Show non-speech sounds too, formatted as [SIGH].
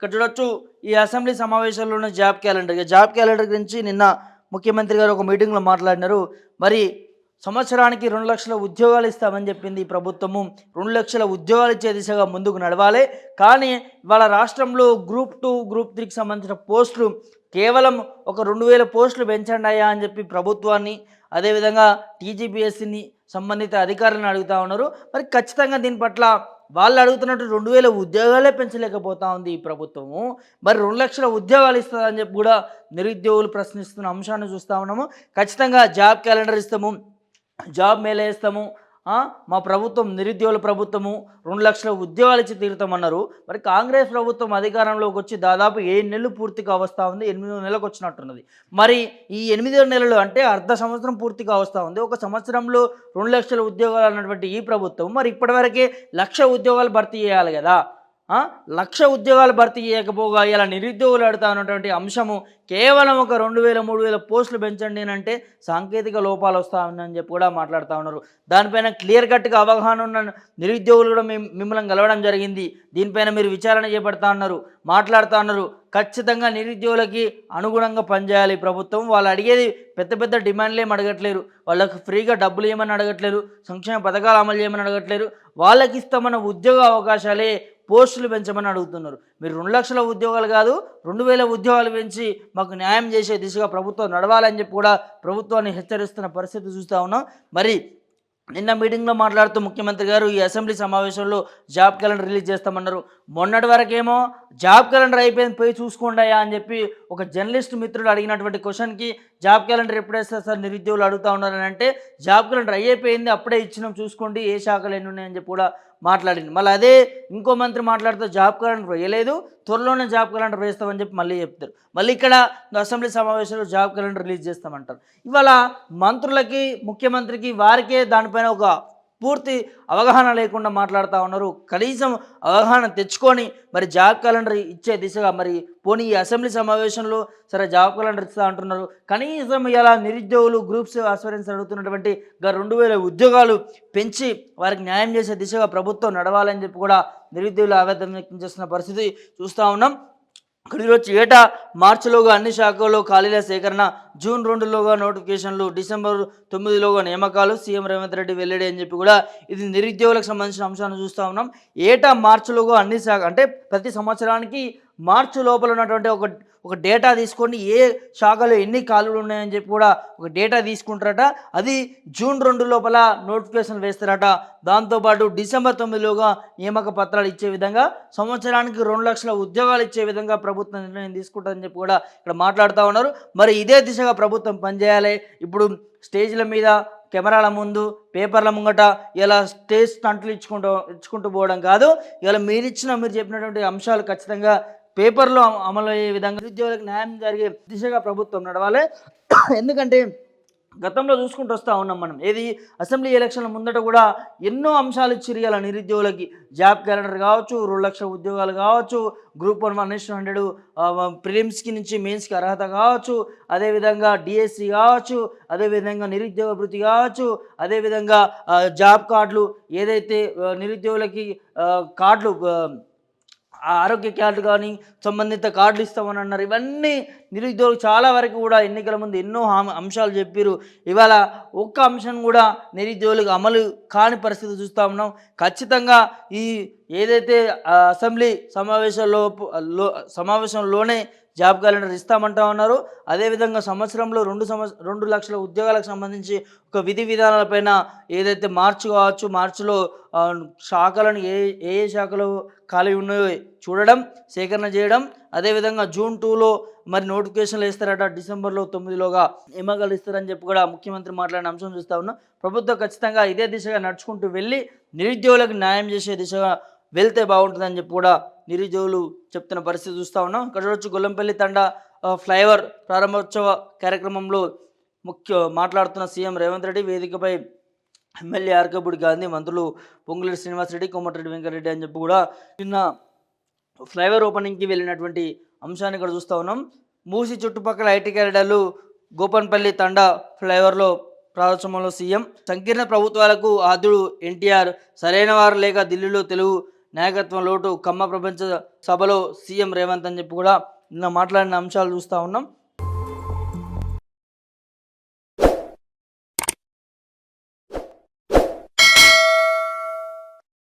ఇక్కడ చూడొచ్చు ఈ అసెంబ్లీ సమావేశాల్లోనే జాబ్ క్యాలెండర్. జాబ్ క్యాలెండర్ గురించి నిన్న ముఖ్యమంత్రి గారు ఒక మీటింగ్లో మాట్లాడినారు. మరి సంవత్సరానికి రెండు లక్షల ఉద్యోగాలు ఇస్తామని చెప్పింది ఈ ప్రభుత్వము. రెండు లక్షల ఉద్యోగాలు ఇచ్చే దిశగా ముందుకు నడవాలి. కానీ వాళ్ళ రాష్ట్రంలో గ్రూప్ టూ గ్రూప్ త్రీకి సంబంధించిన పోస్టులు కేవలం ఒక రెండు వేల పోస్టులు పెంచండి అయ్యా అని చెప్పి ప్రభుత్వాన్ని అదేవిధంగా టీజీపీఎస్సీని సంబంధిత అధికారులను అడుగుతా ఉన్నారు. మరి ఖచ్చితంగా దీని పట్ల వాళ్ళు అడుగుతున్నట్టు రెండు వేల ఉద్యోగాలే పెంచలేకపోతా ఉంది ఈ ప్రభుత్వము. మరి రెండు లక్షల ఉద్యోగాలు ఇస్తుందని చెప్పి కూడా నిరుద్యోగులు ప్రశ్నిస్తున్న అంశాన్ని చూస్తూ ఉన్నాము. ఖచ్చితంగా జాబ్ క్యాలెండర్ ఇస్తాము. జాబ్ మేళ వేస్తాము. మా ప్రభుత్వం నిరుద్యోగుల ప్రభుత్వము రెండు లక్షల ఉద్యోగాలు ఇచ్చి తీరుతామన్నారు. మరి కాంగ్రెస్ ప్రభుత్వం అధికారంలోకి వచ్చి దాదాపు ఏడు నెలలు పూర్తిగా అవస్థ ఉంది ఎనిమిదో నెలకు వచ్చినట్టున్నది. మరి ఈ ఎనిమిదో నెలలు అంటే అర్ధ సంవత్సరం పూర్తిగా అవస్థ ఉంది. ఒక సంవత్సరంలో రెండు లక్షల ఉద్యోగాలు అన్నటువంటి ఈ ప్రభుత్వం మరి ఇప్పటివరకే లక్ష ఉద్యోగాలు భర్తీ చేయాలి కదా. లక్ష ఉద్యోగాలు భర్తీ చేయకపోగా ఇలా నిరుద్యోగులు అడుగుతా ఉన్నటువంటి అంశము కేవలం ఒక రెండు వేల మూడు వేల పోస్టులు పెంచండి అంటే సాంకేతిక లోపాలు వస్తా ఉన్నాయని చెప్పి కూడా మాట్లాడుతూ ఉన్నారు. దానిపైన క్లియర్ కట్గా అవగాహన ఉన్న నిరుద్యోగులు కూడా మిమ్మల్ని కలవడం జరిగింది. దీనిపైన మీరు విచారణ చేపడతా ఉన్నారు మాట్లాడుతూ ఉన్నారు. ఖచ్చితంగా నిరుద్యోగులకి అనుగుణంగా పనిచేయాలి ప్రభుత్వం. వాళ్ళు అడిగేది పెద్ద పెద్ద డిమాండ్లు ఏమి అడగట్లేరు. వాళ్ళకి ఫ్రీగా డబ్బులు ఏమని అడగట్లేరు. సంక్షేమ పథకాలు అమలు చేయమని అడగట్లేరు. వాళ్ళకి ఇస్తామన్న ఉద్యోగ అవకాశాలే పోస్టులు పెంచమని అడుగుతున్నారు. మీరు రెండు లక్షల ఉద్యోగాలు కాదు రెండు వేల ఉద్యోగాలు పెంచి మాకు న్యాయం చేసే దిశగా ప్రభుత్వం నడవాలని చెప్పి కూడా ప్రభుత్వాన్ని హెచ్చరిస్తున్న పరిస్థితి చూస్తూ ఉన్నాం. మరి నిన్న మీటింగ్లో మాట్లాడుతూ ముఖ్యమంత్రి గారు ఈ అసెంబ్లీ సమావేశంలో జాబ్ క్యాలెండర్ రిలీజ్ చేస్తామన్నారు. మొన్నటి వరకేమో జాబ్ క్యాలెండర్ అయిపోయింది పోయి చూసుకోండాయా అని చెప్పి ఒక జర్నలిస్ట్ మిత్రుడు అడిగినటువంటి క్వశ్చన్కి జాబ్ క్యాలెండర్ ఎప్పుడు సార్ నిరుద్యోగులు అడుగుతూ ఉన్నారని అంటే జాబ్ క్యాలెండర్ అయిపోయింది అప్పుడే ఇచ్చినాం చూసుకోండి ఏ శాఖలు ఎన్ని ఉన్నాయని చెప్పి కూడా మాట్లాడింది. మళ్ళీ అదే ఇంకో మంత్రి మాట్లాడితే జాబ్ క్యాలెండర్ వేయలేదు. త్వరలోనే జాబ్ క్యాలెండర్ వేస్తామని చెప్పి మళ్ళీ చెప్తారు. మళ్ళీ ఇక్కడ అసెంబ్లీ సమావేశంలో జాబ్ క్యాలెండర్ రిలీజ్ చేస్తామంటారు. ఇవాళ మంత్రులకి ముఖ్యమంత్రికి వారికే దానిపైన ఒక పూర్తి అవగాహన లేకుండా మాట్లాడుతూ ఉన్నారు. కనీసం అవగాహన తెచ్చుకొని మరి జాబ్ క్యాలెండర్ ఇచ్చే దిశగా మరి పోనీ ఈ అసెంబ్లీ సమావేశంలో సరే జాబ్ క్యాలెండర్ ఇస్తా అంటున్నారు. కనీసం ఇలా నిరుద్యోగులు గ్రూప్స్ అస్ఫరెన్స్ అడుగుతున్నటువంటి రెండు వేల ఉద్యోగాలు పెంచి వారికి న్యాయం చేసే దిశగా ప్రభుత్వం నడవాలని చెప్పి కూడా నిరుద్యోగులు ఆవేదన వ్యక్తం చేస్తున్న పరిస్థితి చూస్తూ ఉన్నాం. ఇక్కడ ఈరోజు ఏటా మార్చిలోగా అన్ని శాఖల్లో ఖాళీల సేకరణ జూన్ రెండులోగా నోటిఫికేషన్లు డిసెంబర్ తొమ్మిదిలోగా నియామకాలు సీఎం రేవంత్ రెడ్డి వెల్లడి అని చెప్పి కూడా ఇది నిరుద్యోగులకు సంబంధించిన అంశాన్ని చూస్తూ ఉన్నాం. ఏటా మార్చిలోగా అన్ని శాఖ అంటే ప్రతి సంవత్సరానికి మార్చి లోపల ఉన్నటువంటి ఒక ఒక డేటా తీసుకొని ఏ శాఖలో ఎన్ని ఖాళీలు ఉన్నాయని చెప్పి కూడా ఒక డేటా తీసుకుంటారట. అది జూన్ రెండు లోపల నోటిఫికేషన్ వేస్తారట. దాంతోపాటు డిసెంబర్ తొమ్మిదిలోగా నియామక పత్రాలు ఇచ్చే విధంగా సంవత్సరానికి రెండు లక్షల ఉద్యోగాలు ఇచ్చే విధంగా ప్రభుత్వం నిర్ణయం తీసుకుంటుందని చెప్పి కూడా ఇక్కడ మాట్లాడుతూ ఉన్నారు. మరి ఇదే దిశగా ప్రభుత్వం పనిచేయాలి. ఇప్పుడు స్టేజ్ల మీద కెమెరాల ముందు పేపర్ల ముంగట ఇలా స్టేజ్ స్టంట్లు ఇచ్చుకుంటూ ఇచ్చుకుంటూ పోవడం కాదు. ఇలా మీరిచ్చిన మీరు చెప్పినటువంటి అంశాలు ఖచ్చితంగా పేపర్లో అమలు అయ్యే విధంగా నిరుద్యోగులకు న్యాయం జరిగే దిశగా ప్రభుత్వం నడవాలి. [COUGHS] ఎందుకంటే గతంలో చూసుకుంటూ వస్తూ ఉన్నాం మనం. ఏది? అసెంబ్లీ ఎలక్షన్ల ముందట కూడా ఎన్నో అంశాలు ఇచ్చిరు నిరుద్యోగులకి జాబ్ క్యాలెండర్ కావచ్చు రెండు లక్షల ఉద్యోగాలు కావచ్చు గ్రూప్ వన్ వన్ హండ్రెడ్ ప్రిలిమ్స్కి నుంచి మెయిన్స్కి అర్హత కావచ్చు అదేవిధంగా డిఎస్సి కావచ్చు అదేవిధంగా నిరుద్యోగ భృతి కావచ్చు అదేవిధంగా జాబ్ కార్డులు ఏదైతే నిరుద్యోగులకి కార్డులు ఆరోగ్య కార్డు కానీ సంబంధిత కార్డులు ఇస్తామని అన్నారు. ఇవన్నీ నిరుద్యోగులు చాలా వరకు కూడా ఎన్నికల ముందు ఎన్నో అంశాలు చెప్పారు ఇవాళ ఒక్క అంశం కూడా నిరుద్యోగులకు అమలు కాని పరిస్థితి చూస్తూ ఉన్నాం. ఖచ్చితంగా ఈ ఏదైతే అసెంబ్లీ సమావేశంలో సమావేశంలోనే జాబ్ క్యాలెండర్ ఇస్తామంటా ఉన్నారు. అదేవిధంగా సంవత్సరంలో రెండు సంవత్సరం రెండు లక్షల ఉద్యోగాలకు సంబంధించి ఒక విధి విధానాలపైన ఏదైతే మార్చి కావచ్చు మార్చిలో శాఖలను ఏ ఏ శాఖలో శాఖలు ఖాళీ ఉన్నాయో చూడడం సేకరణ చేయడం అదేవిధంగా జూన్ టూలో మరి నోటిఫికేషన్లు ఇస్తారట డిసెంబర్లో తొమ్మిదిలోగా ఎమగలు ఇస్తారని చెప్పి కూడా ముఖ్యమంత్రి మాట్లాడిన అంశం చూస్తా ఉన్నాం. ప్రభుత్వం ఖచ్చితంగా ఇదే దిశగా నడుచుకుంటూ వెళ్ళి నిరుద్యోగులకు న్యాయం చేసే దిశగా వెళ్తే బాగుంటుందని చెప్పి కూడా నిరుద్యోగులు చెప్తున్న పరిస్థితి చూస్తూ ఉన్నాం. ఇక్కడ చూడొచ్చు గొల్లంపల్లి తండా ఫ్లైఓవర్ ప్రారంభోత్సవ కార్యక్రమంలో ముఖ్య మాట్లాడుతున్న సీఎం రేవంత్ రెడ్డి వేదికపై ఎమ్మెల్యే ఆర్కబుడి గాంధీ మంత్రులు పొంగులేటి శ్రీనివాసరెడ్డి కోమటిరెడ్డి వెంకటరెడ్డి అని చెప్పి కూడా నిన్న ఫ్లైఓవర్ ఓపెనింగ్కి వెళ్ళినటువంటి అంశాన్ని ఇక్కడ చూస్తూ ఉన్నాం. మూసి చుట్టుపక్కల ఐటీ క్యారిడర్లు గోపన్పల్లి తండా ఫ్లైఓవర్లో ప్రారంభంలో సీఎం. సంకీర్ణ ప్రభుత్వాలకు ఆదుడు ఎన్టీఆర్. సరైన వారు లేక ఢిల్లీలో తెలుగు నాయకత్వం లోటు కమ్మ ప్రపంచ సభలో సీఎం రేవంత్ అని చెప్పి కూడా నిన్న మాట్లాడిన అంశాలు చూస్తూ ఉన్నాం.